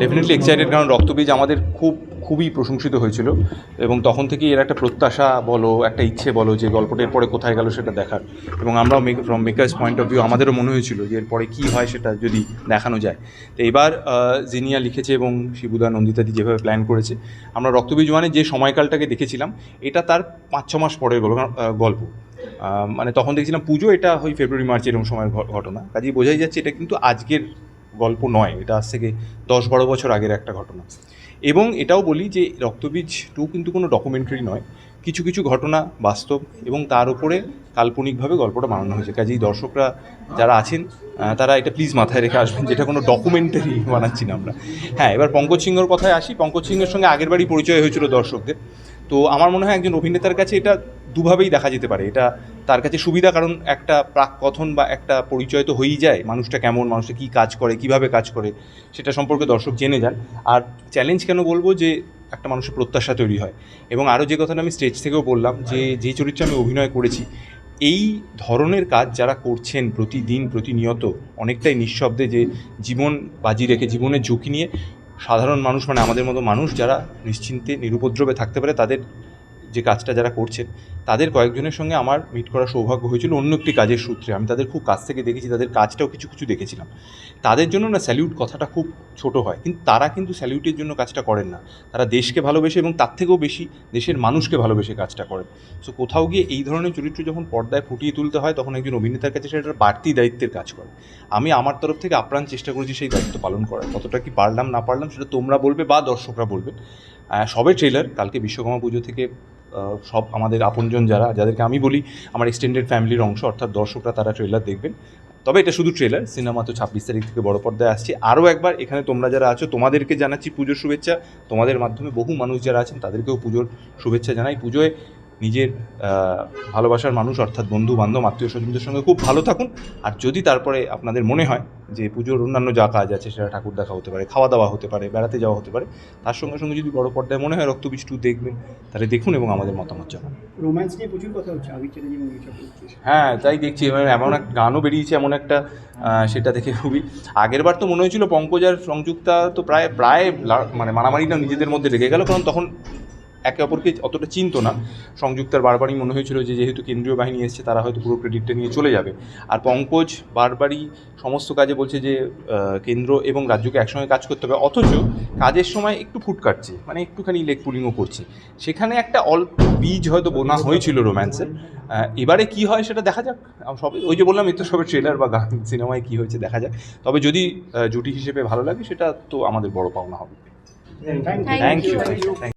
Definitely excited কারণ রক্তবীজ আমাদের খুব, খুবই প্রশংসিত হয়েছিল এবং তখন থেকেই এর একটা প্রত্যাশা বলো, একটা ইচ্ছে বলো যে গল্পটা এরপরে কোথায় গেল সেটা দেখার। এবং আমরাও from makers point of view আমাদেরও মনে হয়েছিল যে এরপরে কী হয় সেটা যদি দেখানো যায়। তো এবার জিনিয়া লিখেছে এবং শিবুদা, নন্দিতাদি যেভাবে প্ল্যান করেছে, আমরা রক্তবীজ ওয়ানে যে সময়কালটাকে দেখেছিলাম, এটা তার পাঁচ ছ মাস পরের গল্প মানে তখন দেখছিলাম পুজো এটা ওই ফেব্রুয়ারি মার্চ এরকম সময়ের ঘটনা। কাজেই বোঝাই যাচ্ছে এটা কিন্তু আজকের গল্প নয়, এটা আজ থেকে দশ বারো বছর আগের একটা ঘটনা। এবং এটাও বলি যে রক্তবীজ টু কিন্তু কোনো ডকুমেন্টারি নয়, কিছু কিছু ঘটনা বাস্তব এবং তার উপরে কাল্পনিকভাবে গল্পটা বানানো হয়েছে। কাজেই দর্শকরা যারা আছেন তারা এটা প্লিজ মাথায় রেখে আসবেন যেটা কোনো ডকুমেন্টারি বানাচ্ছি না আমরা। হ্যাঁ এবার পঙ্কজ সিংহর কথায় আসি। পঙ্কজ সিংহের সঙ্গে আগের বারই পরিচয় হয়েছিল দর্শকদের। তো আমার মনে হয় একজন অভিনেতার কাছে এটা দুভাবেই দেখা যেতে পারে। এটা তার কাছে সুবিধা কারণ একটা প্রাক কথন বা একটা পরিচয় তো হয়েই যায় মানুষটা কেমন মানুষটা কী কাজ করে কীভাবে কাজ করে সেটা সম্পর্কে দর্শক জেনে যান। আর চ্যালেঞ্জ কেন বলব যে একটা মানুষের প্রত্যাশা তৈরি হয়। এবং আরও যে কথাটা আমি স্টেজ থেকেও বললাম যে যে চরিত্রে আমি অভিনয় করেছি এই ধরনের কাজ যারা করছেন প্রতিদিন প্রতিনিয়ত অনেকটাই নিঃশব্দে যে জীবন বাজি রেখে জীবনের ঝুঁকি নিয়ে সাধারণ মানুষ মানে আমাদের মতো মানুষ যারা নিশ্চিন্তে নিরুপদ্রবে থাকতে পারে তাদের যে কাজটা যারা করছেন, তাদের কয়েকজনের সঙ্গে আমার মিট করার সৌভাগ্য হয়েছিল অন্য একটি কাজের সূত্রে। আমি তাদের খুব কাছ থেকে দেখেছি, তাদের কাজটাও কিছু কিছু দেখেছিলাম। তাদের জন্য না স্যালিউট কথাটা খুব ছোট হয়, কিন্তু তারা কিন্তু স্যালিউটের জন্য কাজটা করেন না। তারা দেশকে ভালোবেসে এবং তার থেকেও বেশি দেশের মানুষকে ভালোবেসে কাজটা করেন। সো কোথাও গিয়ে এই ধরনের চরিত্র যখন পর্দায় ফুটিয়ে তুলতে হয়, তখন একজন অভিনেতার কাছে সেটা একটা বাড়তি দায়িত্বের কাজ করে। আমি আমার তরফ থেকে আপ্রাণ চেষ্টা করেছি সেই দায়িত্ব পালন করার। কতটা কি পারলাম, না পারলাম, সেটা তোমরা বলবে বা দর্শকরা বলবে সবে ট্রেলার কালকে বিশ্বকর্মা পুজো থেকে সব আমাদের আপনজন যারা, যাদেরকে আমি বলি, আমার এক্সটেন্ডেড ফ্যামিলির অংশ, অর্থাৎ দর্শকরা তারা ট্রেলার দেখবেন। তবে এটা শুধু ট্রেলার সিনেমা তো ছাব্বিশ তারিখ থেকে বড় পর্দায় আসছে। আরও একবার, এখানে তোমরা যারা আছো, তোমাদেরকে জানাচ্ছি পুজোর শুভেচ্ছা। তোমাদের মাধ্যমে বহু মানুষ যারা আছেন, তাদেরকেও পুজোর শুভেচ্ছা জানাই। পুজোয় নিজের ভালোবাসার মানুষ অর্থাৎ বন্ধু বান্ধব আত্মীয় স্বজনদের সঙ্গে খুব ভালো থাকুন আর যদি তারপরে আপনাদের মনে হয় যে পুজোর অন্যান্য যা কাজ আছে সেটা ঠাকুর দেখা হতে পারে খাওয়া দাওয়া হতে পারে বেড়াতে যাওয়া হতে পারে তার সঙ্গে সঙ্গে যদি বড় পর্দায় মনে হয় রক্তবীজ টু দেখবেন তাহলে দেখুন এবং আমাদের মতামত জানান রোম্যান্স নিয়ে প্রচুর কথা হচ্ছে। হ্যাঁ তাই দেখছি এবার এমন একটা গানও বেরিয়েছে এমন একটা সেটা দেখে খুবই আগের বার তো মনে হয়েছিল পঙ্কজ আর সংযুক্তা তো প্রায় প্রায় মানে মারামারিটা নিজেদের মধ্যে লেগে গেল কারণ তখন একে অপরকে অতটা চিনতো না। সংযুক্তার বারবারই মনে হয়েছিল যে যেহেতু কেন্দ্রীয় বাহিনী এসছে তারা হয়তো পুরো ক্রেডিটটা নিয়ে চলে যাবে। আর পঙ্কজ বারবারই সমস্ত কাজে বলছে যে কেন্দ্র এবং রাজ্যকে একসঙ্গে কাজ করতে হবে। অথচ কাজের সময় একটু ফুট কাটছে মানে একটুখানি লেগ পুলিংও করছে। সেখানে একটা অল্প বীজ হয়তো বোনা হয়েছিল রোম্যান্সের এবারে কি হয় সেটা দেখা যাক। আম- সবে ওই যে বললাম এই তো সবে ট্রেলার বা গান সিনেমায় কি হয়েছে দেখা যাক। তবে যদি জুটি হিসেবে ভালো লাগে সেটা তো আমাদের বড় পাওনা হবে. Thank you